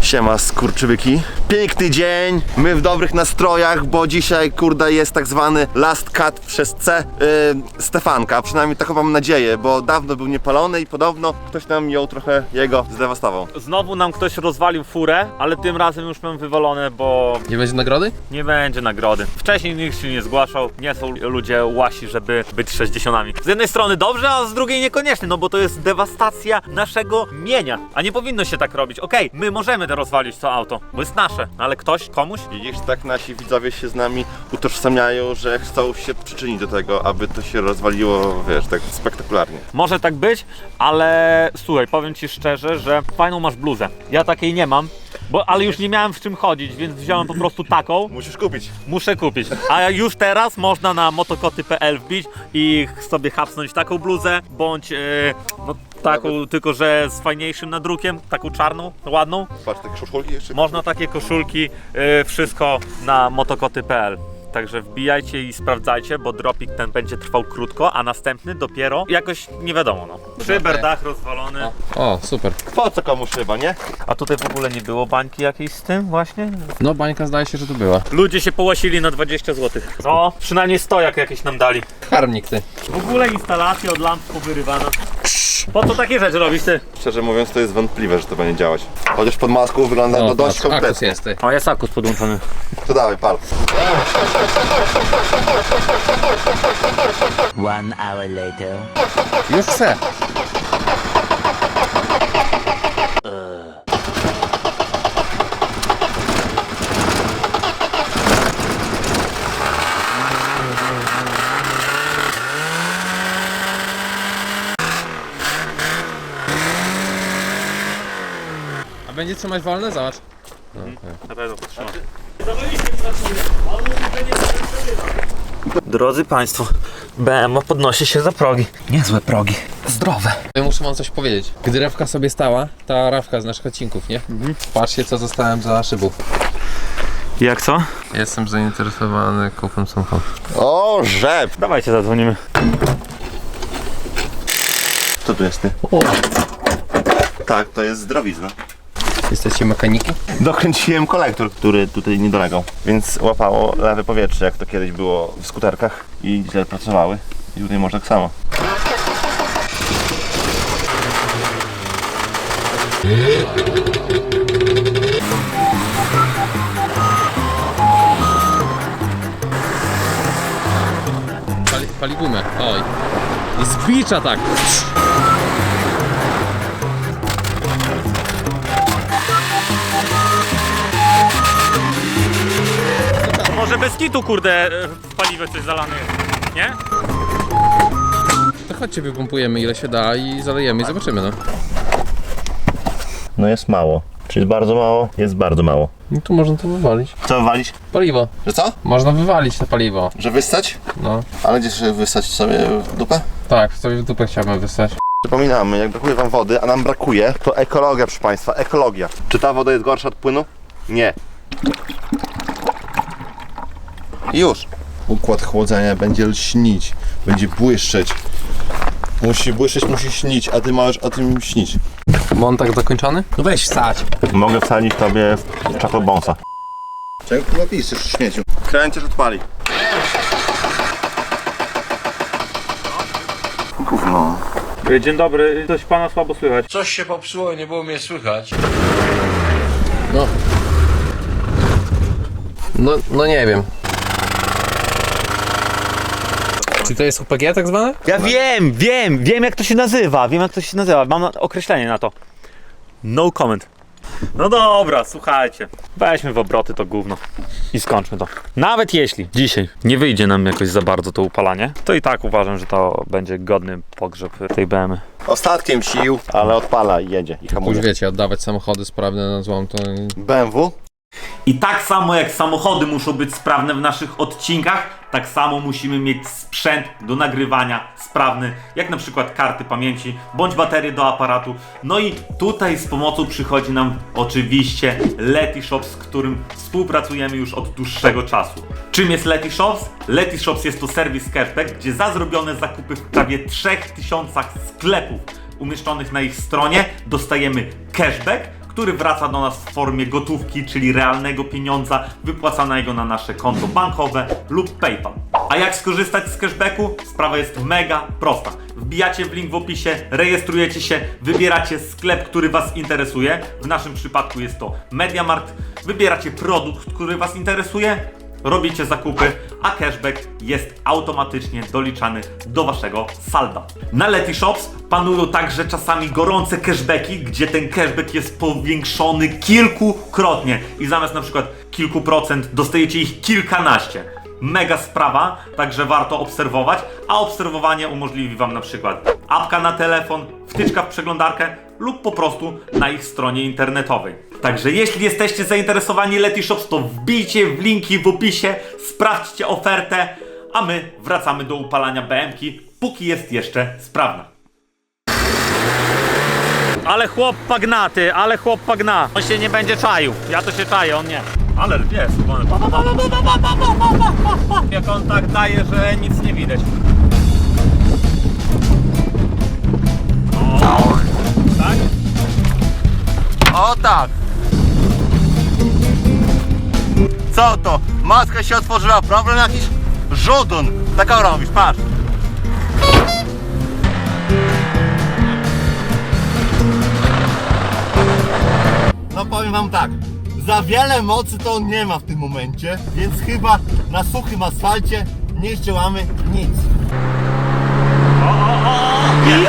Siema skurczybyki. Piękny dzień, my w dobrych nastrojach, bo dzisiaj kurde jest tak zwany last cut przez C yy, Stefanka, przynajmniej taką mam nadzieję, bo dawno był niepalony i podobno ktoś nam ją trochę jego zdewastował. Znowu nam ktoś rozwalił furę, ale tym razem już mam wywalone, bo Nie będzie nagrody? nie będzie nagrody. Wcześniej nikt się nie zgłaszał, nie są ludzie łasi, żeby być 60. Z jednej strony dobrze, a z drugiej niekoniecznie, no bo to jest dewastacja naszego mienia. A nie powinno się tak robić. Okej, my możemy rozwalić to auto, bo jest nasze, no ale ktoś, komuś? Widzisz, tak nasi widzowie się z nami utożsamiają, że chcą się przyczynić do tego, aby to się rozwaliło, wiesz, tak spektakularnie. Może tak być, ale słuchaj, powiem ci szczerze, że fajną masz bluzę. Ja takiej nie mam, bo, ale już nie miałem w czym chodzić, więc wziąłem po prostu taką. Musisz kupić. Muszę kupić. A już teraz można na motokoty.pl wbić i sobie hapsnąć taką bluzę, bądź e, no, taką, tylko że z fajniejszym nadrukiem, taką czarną, ładną. Patrz, te koszulki jeszcze. Można takie koszulki, e, wszystko na motokoty.pl. Także wbijajcie i sprawdzajcie, bo dropik ten będzie trwał krótko, a następny dopiero jakoś nie wiadomo. No. Szyber, dach rozwalony. O, super. Po co komuś chyba, nie? A tutaj w ogóle nie było bańki jakiejś z tym właśnie? No, bańka zdaje się, że to była. Ludzie się połasili na 20 zł. No, przynajmniej stojak jakieś nam dali. Karmnik ty. W ogóle instalacja od lamp powyrywana. Po co takie rzeczy robisz ty? Szczerze mówiąc, to jest wątpliwe, że to będzie działać. Chociaż pod maską wygląda O, to dość patrz, akus kompletnie. jest ty. O, jest akus podłączony. To dawaj, pal. One hour later. Już chcę. A będzie trzymać wolne? Zobacz. No. Na pewno. Drodzy Państwo, BMO podnosi się za progi. Niezłe progi. Zdrowe. Ja muszę wam coś powiedzieć. Gdy Rewka sobie stała, ta Rawka z naszych odcinków, nie? Patrzcie co zostałem za szybą. Jak co? Jestem zainteresowany kupem samochodu. O, rzep! Dawajcie zadzwonimy. Co tu jest ty? Tak, to jest zdrowizna. Jesteście mechaniki? Dokręciłem kolektor, który tutaj nie dolegał, więc łapało lewe powietrze, jak to kiedyś było w skuterkach i źle pracowały. I tutaj może tak samo. Pali, pali gumę. Oj. I zbicza tak. Może bez kitu, kurde, e, w paliwie coś zalane jest. Nie? To chodźcie wypompujemy ile się da i zalejemy i zobaczymy no. No jest mało. Czy jest bardzo mało? Jest bardzo mało. No tu można to wywalić. Co wywalić? Paliwo. Że co? Można wywalić to paliwo. Że wyssać? No. Ale gdzieś wyssać sobie w dupę? Tak, sobie w dupę chciałbym wysłać. Przypominamy, jak brakuje wam wody, a nam brakuje, to ekologia, proszę państwa, ekologia. Czy ta woda jest gorsza od płynu? Nie. I już. Układ chłodzenia będzie lśnić, będzie błyszczeć. Musi błyszczeć, musi śnić, a ty możesz o tym śnić. Montak dokończony? No weź wstać. Mogę wsadzić tobie w czapobąsa. Czego chyba piszesz, śmieciu? Kręcisz, odpali. Gówno. Dzień dobry, coś pana słabo słychać. Coś się popsuło, nie było mnie słychać. No. No, no nie wiem. Czy to jest UPG tak zwane? Ja wiem, wiem, wiem jak to się nazywa, wiem jak to się nazywa, mam na- określenie na to. No comment. No dobra, słuchajcie. Weźmy w obroty to gówno i skończmy to. Nawet jeśli dzisiaj nie wyjdzie nam jakoś za bardzo to upalanie, to i tak uważam, że to będzie godny pogrzeb tej BM. Ostatkiem sił, ale odpala i jedzie i Już hamuje. wiecie, oddawać samochody sprawne na złom to... BMW? I tak samo jak samochody muszą być sprawne w naszych odcinkach, tak samo musimy mieć sprzęt do nagrywania sprawny, jak na przykład karty pamięci bądź baterie do aparatu. No i tutaj z pomocą przychodzi nam oczywiście Letyshops, z którym współpracujemy już od dłuższego czasu. Czym jest Letyshops? Letyshops jest to serwis cashback, gdzie za zrobione zakupy w prawie 3000 sklepów umieszczonych na ich stronie dostajemy cashback, który wraca do nas w formie gotówki, czyli realnego pieniądza wypłacanego na nasze konto bankowe lub PayPal. A jak skorzystać z cashbacku? Sprawa jest mega prosta. Wbijacie w link w opisie, rejestrujecie się, wybieracie sklep, który Was interesuje. W naszym przypadku jest to MediaMarkt. Wybieracie produkt, który Was interesuje, robicie zakupy, a cashback jest automatycznie doliczany do waszego salda. Na Leti Shops panują także czasami gorące cashbacki, gdzie ten cashback jest powiększony kilkukrotnie i zamiast na przykład kilku procent dostajecie ich kilkanaście. Mega sprawa, także warto obserwować, a obserwowanie umożliwi Wam na przykład apka na telefon, wtyczka w przeglądarkę lub po prostu na ich stronie internetowej. Także jeśli jesteście zainteresowani Letyshops, to wbijcie w linki w opisie, sprawdźcie ofertę, a my wracamy do upalania BM-ki, póki jest jeszcze sprawna. Ale chłop pagnaty, ale chłop pagna. On się nie będzie czaił. Ja to się czaję, on nie. Ale wiesz, on... Jak on tak daje, że nic nie widać. O, tak? O tak! Co to? Maska się otworzyła, problem jakiś? Żudun! Taką robisz, patrz! No powiem wam tak, za wiele mocy to on nie ma w tym momencie, więc chyba na suchym asfalcie nie zdziałamy nic. Fajnie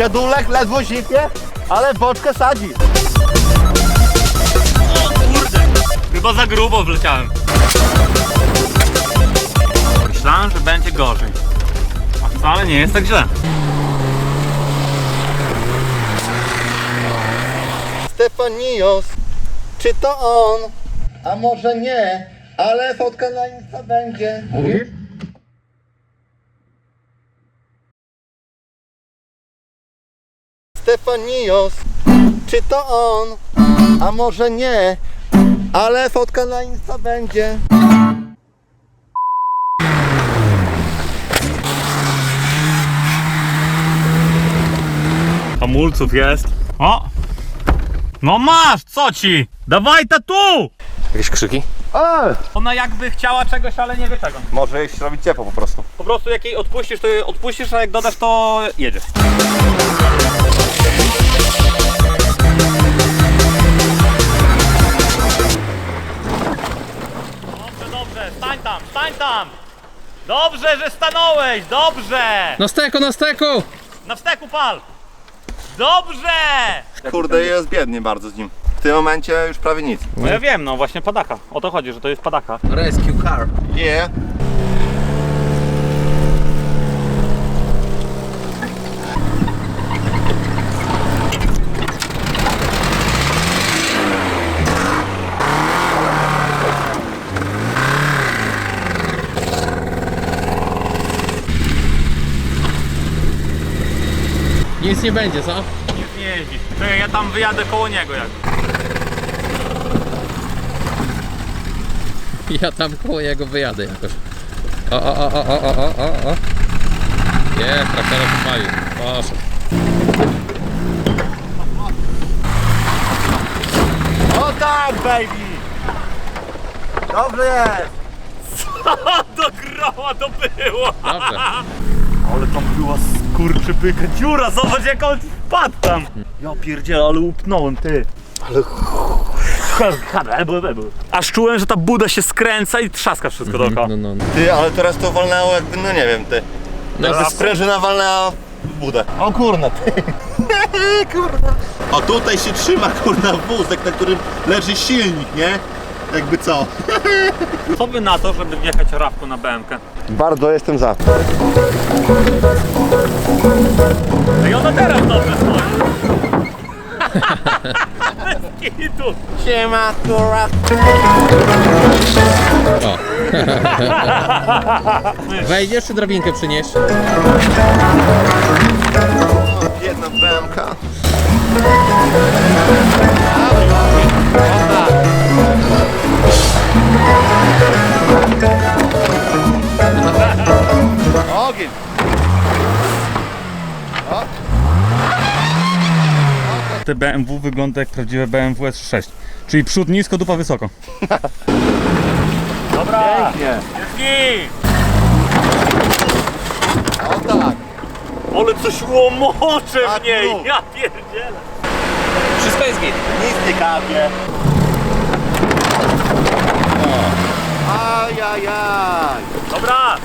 Dziadulek ledwo zipie, ale boczkę sadzi. Kurde, chyba za grubo wleciałem. Myślałem, że będzie gorzej. A wcale nie jest tak źle. Stefanios, czy to on? A może nie, ale fotka na Insta będzie. Stefanios, czy to on? A może nie, ale fotka na Insta będzie. Hamulców jest. O! No masz, co ci? Dawaj tu! Jakieś krzyki? A, Ona jakby chciała czegoś, ale nie wie czego. może jeść robić ciepło po prostu. Po prostu jak jej odpuścisz, to jej odpuścisz, a jak dodasz, to jedziesz. Dobrze, dobrze, stań tam, stań tam! Dobrze, że stanąłeś, dobrze! Na steku, na steku! Na wsteku pal! Dobrze! Kurde, jest biednie bardzo z nim. W tym momencie już prawie nic. No ja wiem, no właśnie padaka. O to chodzi, że to jest padaka. Rescue car. Yeah. nie będzie, co? Nie jeździ. Czekaj, ja tam wyjadę koło niego jak. Ja tam koło niego wyjadę jakoś. O, o, o, o, o, o, o, o. Jest, traktorek odpalił. Proszę. O tak, baby! Dobrze jest! Co do grała to było? Dobrze. Ale tam była skurczybyka dziura, zobacz jak on wpadł tam! Ja pierdzielę, ale upnąłem, ty. Ale... Aż czułem, że ta buda się skręca i trzaska wszystko dookoła. No, no, no. Ty, ale teraz to walnęło jakby, no nie wiem, ty. No, Jakby zas- sprężyna walnęła budę. O kurna, ty. kurna. O tutaj się trzyma kurna wózek, na którym leży silnik, nie? Jakby co? Co by na to, żeby wjechać rawką na BMK? Bardzo jestem za. I ona teraz dobrze stoi. Kitu. Siema, kurwa. O. Wejdziesz czy drabinkę przynieść? Jedna BMK. Te BMW wygląda jak prawdziwe BMW S6. Czyli przód nisko, dupa wysoko. Dobra. Pięknie. O tak. Ale coś łomocze Tak, w niej, ja pierdzielę. Wszystko jest git. Nic nie kapie. Ajajaj. Dobra.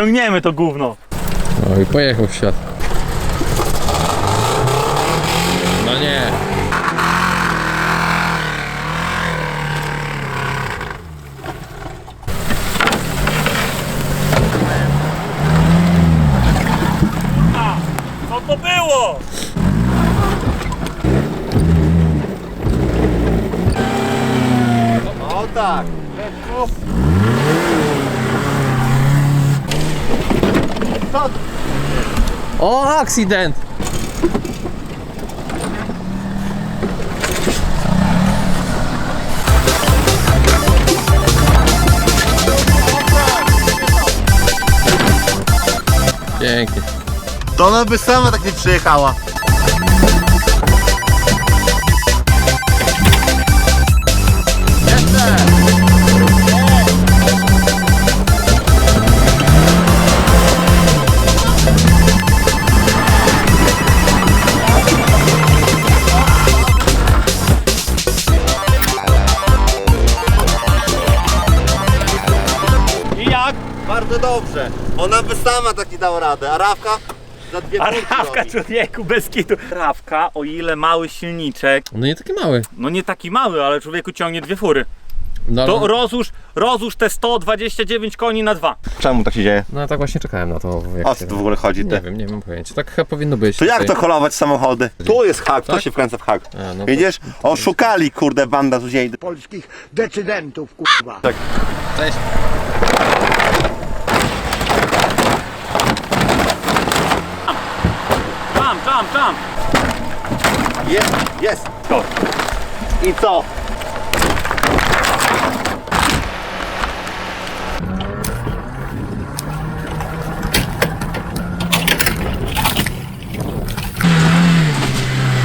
Ciągniemy to gówno. O i pojechał w świat. No nie. Co to było? O tak. Co? O, akcydent! Pięknie. To ona by sama tak nie przyjechała. Tak dała radę, a Rawka za dwie A Rawka robi. człowieku bez kitu. Rawka, o ile mały silniczek, No nie taki mały. no nie taki mały, ale człowieku ciągnie dwie fury. No, To ale- rozłóż, rozłóż te 129 koni na dwa. Czemu tak się dzieje? no tak właśnie czekałem na to. Jak O co tu w ogóle chodzi? Nie Ty? wiem, nie mam pojęcia. Tak chyba powinno być. To jak to tutaj. holować samochody? Tu jest hak, to Tak? się wkręca w hak. A, no to- Widzisz? Oszukali kurde banda złodziei. polskich decydentów, kurwa. Cześć. Czam, czam. Jest, jest. To. I co?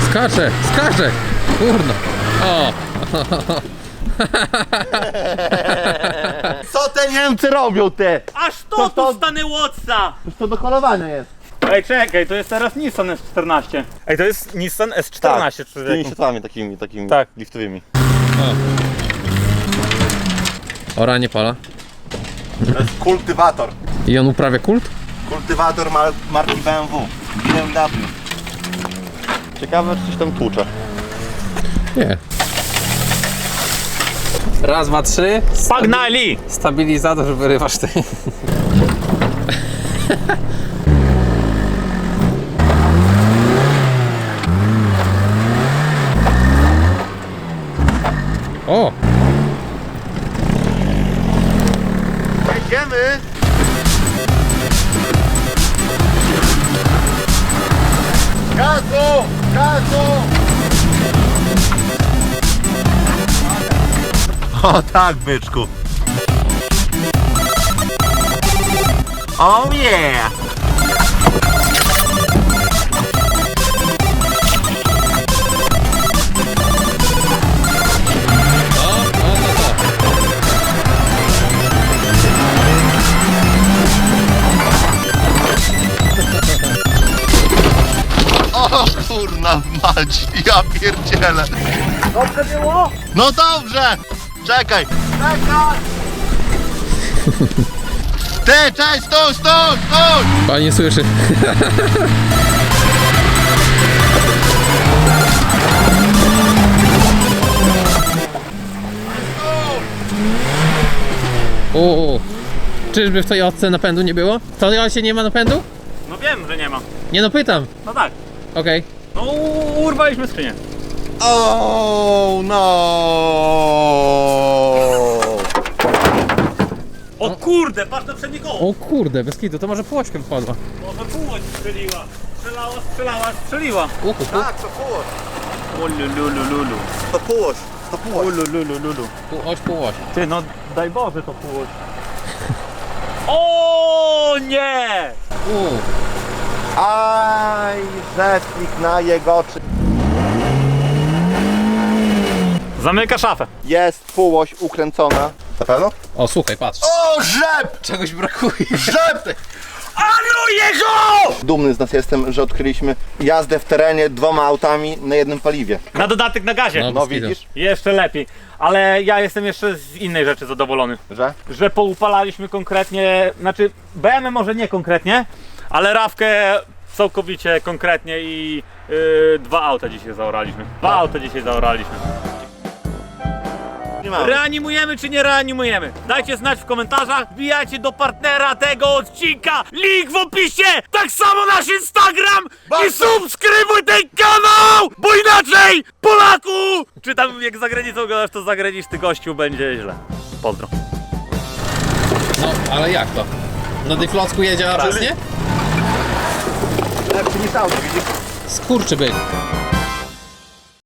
Skacze, skacze! Kurna. O, Co te Niemcy robią te? Aż to, To to- tu stanęło odsa. Już to do holowania jest. Ej, czekaj, to jest teraz Nissan S14. Ej, to jest Nissan S14, Tak, z tymi światłami takimi, takimi Tak. liftowymi. ora nie pala. To jest kultywator. I on uprawia kult? Kultywator mar marki BMW. BMW. Ciekawe, czy coś tam tłucze. Nie. Raz, dwa, trzy. Pagnali! Stabilizator, wyrywasz ty. O! Jedziemy! Gazu! Gazu! O tak, byczku. Oh yeah! O kurna mać, ja pierdzielę. Dobrze było? No dobrze! Czekaj! Czekaj! Ty, cześć, stój, stój, stój! Pan nie słyszy. Uuu. Czyżby w tej odce napędu nie było? W tej się nie ma napędu? No wiem, że nie ma. Nie no pytam. No tak. Okej. No urwaliśmy skrzynię. Oh no! O kurde, patrz na przednie koło. O kurde, bez kitu, to może półeczkę wpadła. Może półoć strzeliła. Strzelała, strzelała, strzeliła. Uhu, pu, Tak, to półoś, Ululululu. to półoś, to półoś. Ululululu. półoś, półoś. Ty no, daj Boże to półoć. O nie! Uuu. Aj, rzecznik na jego oczy. Zamyka szafę. Jest półoś ukręcona. Na pewno? O, słuchaj, patrz. O, rzep! Czegoś brakuje. Rzep! Anuje go! Dumny z nas jestem, że odkryliśmy jazdę w terenie dwoma autami na jednym paliwie. Na dodatek na gazie. No. No Bez kitu. widzisz, Jeszcze lepiej. Ale ja jestem jeszcze z innej rzeczy zadowolony. że? Że poupalaliśmy konkretnie, znaczy BM może nie konkretnie, ale Rawkę całkowicie konkretnie i yy, dwa auta dzisiaj zaoraliśmy. Dwa auta dzisiaj zaoraliśmy. Nie mamy. Reanimujemy czy nie reanimujemy? Dajcie znać w komentarzach, wbijajcie do partnera tego odcinka, link w opisie, tak samo nasz Instagram i Bardzo. subskrybuj ten kanał, bo inaczej Polaku! Czy tam jak za granicą oglądasz, to zagraniczny gościu będzie źle. Pozdro. No, ale jak to? Na Dyflocku jedzie, a raz nie? Lepszy niż widzisz?